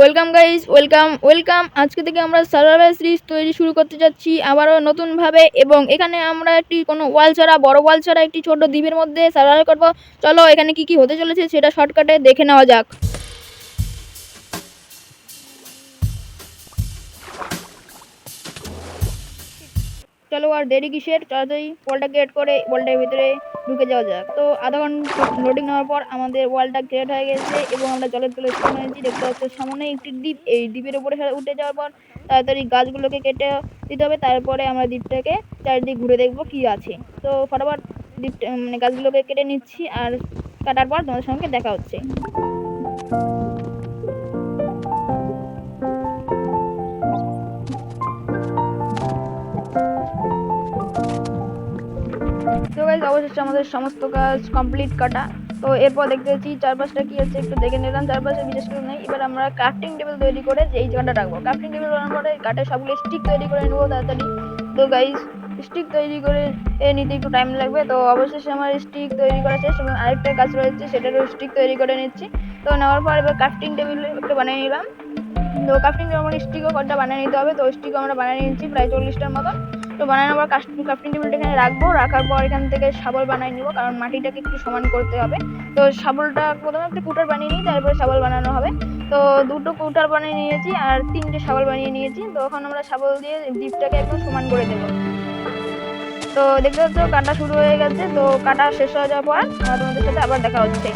Welcome guys welcome welcome. আজকে থেকে আমরা সার্ভাইভাল সিরিজ তৈরি শুরু করতে যাচ্ছি আবারও নতুনভাবে এবং এখানে আমরা একটি কোনো ওয়াল ছাড়া, বড় ওয়াল ছাড়া একটি ছোট দ্বীপের মধ্যে সার্ভাইভ করব। চলো এখানে কি কি হতে চলেছে সেটা শর্টকাটে দেখে নেওয়া যাক। চলো আর দেরি কিসের? তাড়াতাড়ি ওয়ালটা ক্রিয়েট করে ওয়ালটার ভিতরে ঢুকে যাওয়া যাক। তো আধা ঘণ্টা লোডিং নেওয়ার পর আমাদের ওয়ালটা ক্রিয়েট হয়ে গেছে এবং আমরা জলের তলে স্থান হয়েছি দেখতে পাচ্ছি সামনে একটি দ্বীপ। এই দ্বীপের উপরে উঠে যাওয়ার পর তাড়াতাড়ি গাছগুলোকে কেটে দিতে হবে। তারপরে আমরা দ্বীপটাকে চারিদিক ঘুরে দেখব কি আছে। তো ফটাফট দ্বীপটা মানে গাছগুলোকে কেটে নিচ্ছি আর কাটার পর তোমাদের সঙ্গে দেখা হচ্ছে। অবশেষে আমাদের সমস্ত কাজ কমপ্লিট কাটা। তো এরপর দেখতে পাচ্ছি চারপাশটা কি আছে একটু দেখে নিলাম, চারপাশে বিশেষ কিছু নেই। এবার আমরা ক্রাফটিং টেবিল তৈরি করে যে এই জায়গাটা রাখব। ক্রাফটিং টেবিল বানানোর পরে কাঠের সবগুলো স্টিক তৈরি করে নেব তাড়াতাড়ি। তো গাইজ স্টিক তৈরি করে এ নিতে একটু টাইম লাগবে। তো অবশেষে আমার স্টিক তৈরি করা শেষ এবং আরেকটা কাজ রয়েছে, সেটারও স্টিক তৈরি করে নিচ্ছি। তো নেওয়ার পর এবার ক্রাফটিং টেবিল একটু বানিয়ে নিলাম। তো ক্রাফটিং টেবিল আমার স্টিকও কটা বানিয়ে নিতে হবে। তো স্টিকও আমরা বানিয়ে নিচ্ছি প্রায় চল্লিশটার মতন। তো বানানোর পর ক্রাফটিং টেবিলটা এখানে রাখব। রাখার পর এখান থেকে শাবল বানিয়ে নিব, কারণ মাটিটাকে একটু সমান করতে হবে। তো শাবলটা প্রথমে একটা কুটার বানিয়ে নিই, তারপরে শাবল বানানো হবে। তো দুটো কুটার বানিয়ে নিয়েছি আর তিনটে শাবল বানিয়ে নিয়েছি। তো এখন আমরা শাবল দিয়ে ডিপটাকে একদম সমান করে দেবো। তো দেখতে পাচ্ছ, কাটা শুরু হয়ে গেছে। তো কাটা শেষ হয়ে যাওয়ার পর, তোমাদের সাথে আবার দেখা হচ্ছে।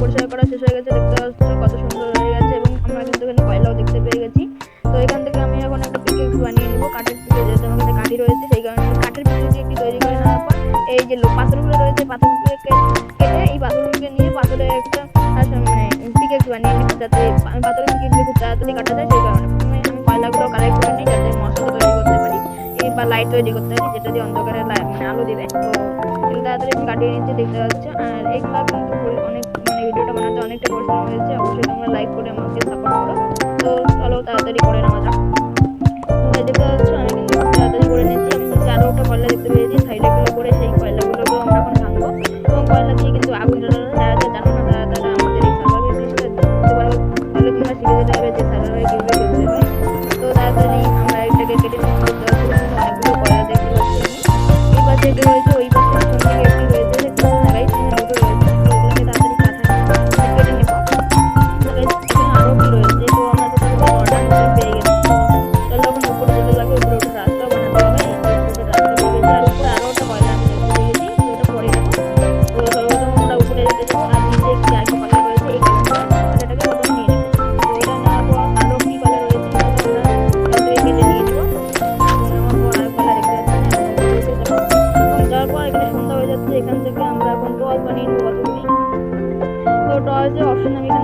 পরিষ্কার করা শেষ হয়ে গেছে, দেখতে পাচ্ছ কত সুন্দর হয়ে গেছে এবং আমরা কিন্তু এখানে কয়লাও দেখতে পেয়ে গেছি। তো এখান থেকে আমি এখন একটা পিকেক্স বানিয়ে নেব, কাঠের পিকে যেহেতু আমার কাছে কাঠি রয়েছে, সেই কারণে কাঠের পিকে একটি তৈরি করে নেওয়ার পর এই যে পাথরগুলো রয়েছে পাথরগুলোকে কেটে এই পাথরগুলোকে নিয়ে পাথরে একটা মানে পিকেক্স বানিয়ে নেব, যাতে পাথরের পিকে খুব তাড়াতাড়ি কাটা যায়, সেই কারণে প্রথমে আমি কয়লাগুলো কালেক্ট করে নিই, যাতে মশলা তৈরি করতে পারি বা লাইট তৈরি করতে পারি, যেটা দিয়ে অন্ধকারে মানে আলো দিবে। তো তাড়াতাড়ি কাটিয়ে নিচ্ছি, দেখতে পাচ্ছ, আর এগুলো কিন্তু অনেক ভিডিওটা বানাতে অনেকটা পরিশ্রম হয়েছে। অবশ্যই তোমরা লাইক করে আমাকে সাপোর্ট করো। তো চলো তাড়াতাড়ি করে নেওয়া যাক। আমি তাড়াতাড়ি একটা দেখতে পেয়েছি আমরা দিয়ে কিন্তু আমাদের দেখতে পারো তাহলে তোমরা শিখে যেতে হবে যে সার্ভাইভাল কীভাবে খেলতে হয় তো তাড়াতাড়ি কেটে পাশে ওই পাশে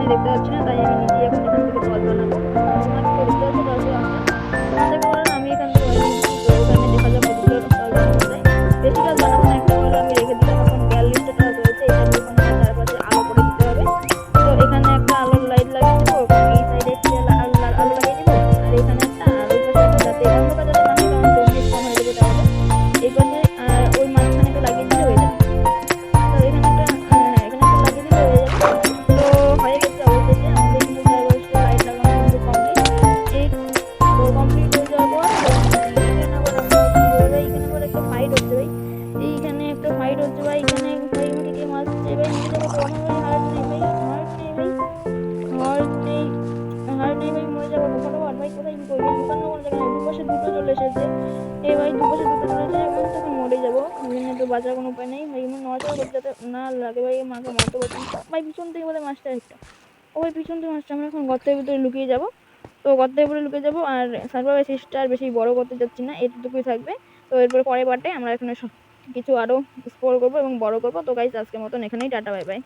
অপশন আমি এখানে দুটো চলে এসেছে। দুটো চলে মরে যাব। কোনো উপায় নেই। যাতে না লাগে ভাই ভাই, পিছন থেকে বলে মাছটা একটা। পিছন থেকে মাছটা। আমরা এখন গর্তের ভিতরে লুকিয়ে যাব। তো গর্তের ভিতরে লুকিয়ে যাব, আর সার্ভাইভাল সিরিজটা আর বেশি বড় করতে যাচ্ছি না। এতটুকুই থাকবে। তো এরপর পরের পার্টে আমরা এখানে কিছু আরও স্কোর করব এবং বড় করব। তো গাইজ আজকের মতন এখানেই, টাটা বাই বাই